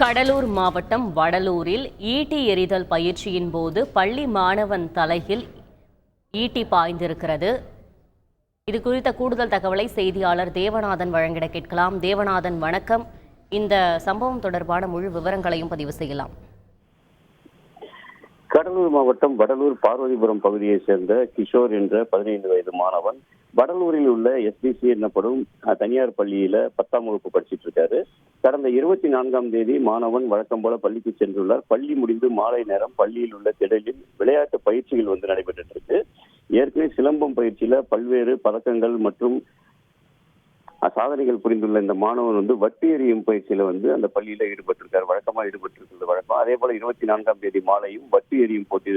கடலூர் மாவட்டம் வடலூரில் ஈட்டி எறிதல் பயிற்சியின் போது பள்ளி மாணவன் தலையில் ஈட்டி பாய்ந்திருக்கிறது. இது குறித்த கூடுதல் தகவலை செய்தியாளர் தேவநாதன் வழங்கிட கேட்கலாம். தேவநாதன் வணக்கம். இந்த சம்பவம் தொடர்பான முழு விவரங்களையும் பதிவு செய்யலாம். கடலூர் மாவட்டம் வடலூர் பார்வதிபுரம் பகுதியைச் சேர்ந்த கிஷோர் என்ற பதினைந்து வயது மாணவன் வடலூரில் உள்ள எஸ்பிசி எனப்படும் தனியார் பள்ளியில பத்தாம் வகுப்பு படிச்சிட்டு இருக்காரு. கடந்த இருபத்தி நான்காம் தேதி மாணவன் வழக்கம் போல பள்ளிக்கு சென்றுள்ளார். பள்ளி முடிந்து மாலை நேரம் பள்ளியில் உள்ள திடலில் விளையாட்டு பயிற்சிகள் வந்து நடைபெற்று இருக்கு. ஏற்கனவே சிலம்பம் பயிற்சியில பல்வேறு பதக்கங்கள் மற்றும் சாதனைகள் புரிந்துள்ள இந்த மாணவன் வந்து வட்டி எறியும் பயிற்சியில வந்து அந்த பள்ளியில ஈடுபட்டிருக்கார். வழக்கமா ஈடுபட்டிருக்கிறது வழக்கம். அதே போல இருபத்தி நான்காம் தேதி மாலையும் வட்டி எறியும் போட்டி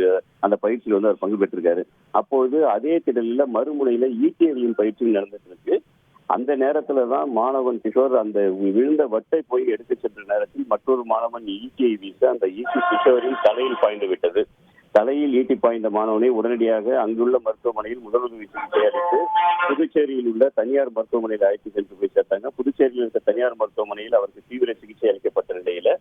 அந்த பயிற்சியில் வந்து அவர் பங்கு பெற்றிருக்காரு. அப்போது அதே திடலில் மறுமுனையில ஈட்டி எறியும் பயிற்சியும் நடந்துட்டு இருக்கு அந்த நேரத்துல தான் மாணவன் கிஷோர் அந்த விழுந்த வட்டை போய் எடுத்து சென்ற நேரத்தில் மற்றொரு மாணவன் ஈட்டியை வீச அந்த ஈட்டி கிஷோரின் தலையில் பாய்ந்து விட்டது. தலையில் ஈட்டி பாய்ந்த மாணவனை உடனடியாக அங்குள்ள மருத்துவமனையில் முதலுதவி சிகிச்சை அளித்து புதுச்சேரியில் உள்ள தனியார் மருத்துவமனையில் அழைத்து சென்று போய் சேர்த்தாங்க. புதுச்சேரியில் இருக்க தனியார் மருத்துவமனையில் அவருக்கு தீவிர சிகிச்சை அளிக்கப்பட்ட நிலையில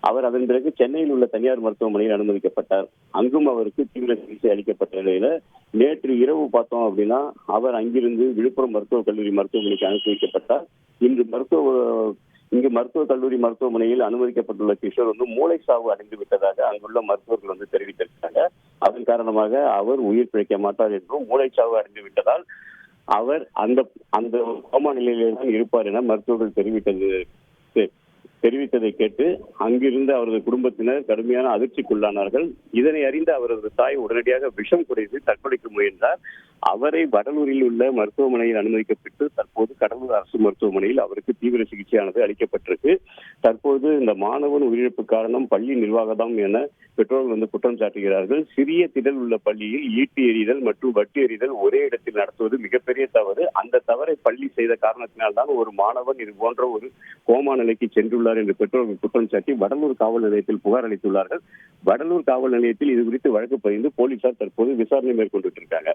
அவர் அதன் பிறகு சென்னையில் உள்ள தனியார் மருத்துவமனையில் அனுமதிக்கப்பட்டார். அங்கும் அவருக்கு தீவிர சிகிச்சை அளிக்கப்பட்ட நிலையில நேற்று இரவு பார்த்தோம் அப்படின்னா அவர் அங்கிருந்து விழுப்புரம் மருத்துவக் கல்லூரி மருத்துவமனைக்கு அனுப்பி வைக்கப்பட்டார். இன்று மருத்துவ இங்கு மருத்துவக் கல்லூரி மருத்துவமனையில் அனுமதிக்கப்பட்டுள்ள கிஷோர் வந்து மூளை சாவு அடைந்து விட்டதாக அங்குள்ள மருத்துவர்கள் வந்து தெரிவித்திருக்காங்க அதன் காரணமாக அவர் உயிர் பிழைக்க மாட்டார் என்றும் மூளை சாவு அடைந்து விட்டதால் அவர் அந்த அந்த கோமா நிலையிலேதான் இருப்பார் என மருத்துவர்கள் தெரிவித்தது தெரிவித்ததை கேட்டு அங்கிருந்து அவரது குடும்பத்தினர் கடுமையான அதிர்ச்சிக்குள்ளானார்கள். இதனை அறிந்த அவரது தாய் உடனடியாக விஷம் குறைத்து தற்கொலைக்கு முயன்றார். அவரை வடலூரில் உள்ள மருத்துவமனையில் அனுமதிக்கப்பட்டு தற்போது கடலூர் அரசு மருத்துவமனையில் அவருக்கு தீவிர சிகிச்சையானது அளிக்கப்பட்டிருக்கு. தற்போது இந்த மாணவன் உயிரிழப்பு காரணம் பள்ளி நிர்வாகம்தான் என பெற்றோர்கள் வந்து குற்றம் சாட்டுகிறார்கள். சிறிய திடல் உள்ள பள்ளியில் ஈட்டி எறிதல் மற்றும் வட்டி எறிதல் ஒரே இடத்தில் நடத்துவது மிகப்பெரிய தவறு. அந்த தவறை பள்ளி செய்த காரணத்தினால்தான் ஒரு மாணவன் இது போன்ற ஒரு கோமா நிலைக்கு சென்றுள்ளார் என்று பெற்றோர்கள் குற்றம் சாட்டி வடலூர் காவல் நிலையத்தில் புகார் அளித்துள்ளார்கள். வடலூர் காவல் நிலையத்தில் இது குறித்து வழக்கு பதிந்து போலீசார் தற்போது விசாரணை மேற்கொண்டு இருக்காங்க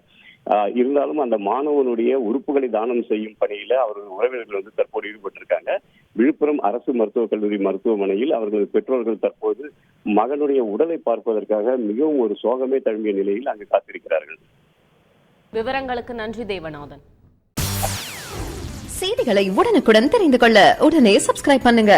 இருந்தாலும் அந்த மாணவனுடைய உறுப்புகளை தானம் செய்யும் பணியில அவர்கள் உறவினர்கள் வந்து தற்போது ஈடுபட்டிருக்காங்க. விழுப்புரம் அரசு மருத்துவக் கல்லூரி மருத்துவமனையில் அவர்களது பெற்றோர்கள் தற்போது மகனுடைய உடலை பார்ப்பதற்காக மிகவும் ஒரு சோகமே தழும்பிய நிலையில் அங்கு காத்திருக்கிறார்கள். விவரங்களுக்கு நன்றி தேவநாதன். செய்திகளை உடனுக்குடன் தெரிந்து கொள்ள உடனே சப்ஸ்கிரைப் பண்ணுங்க.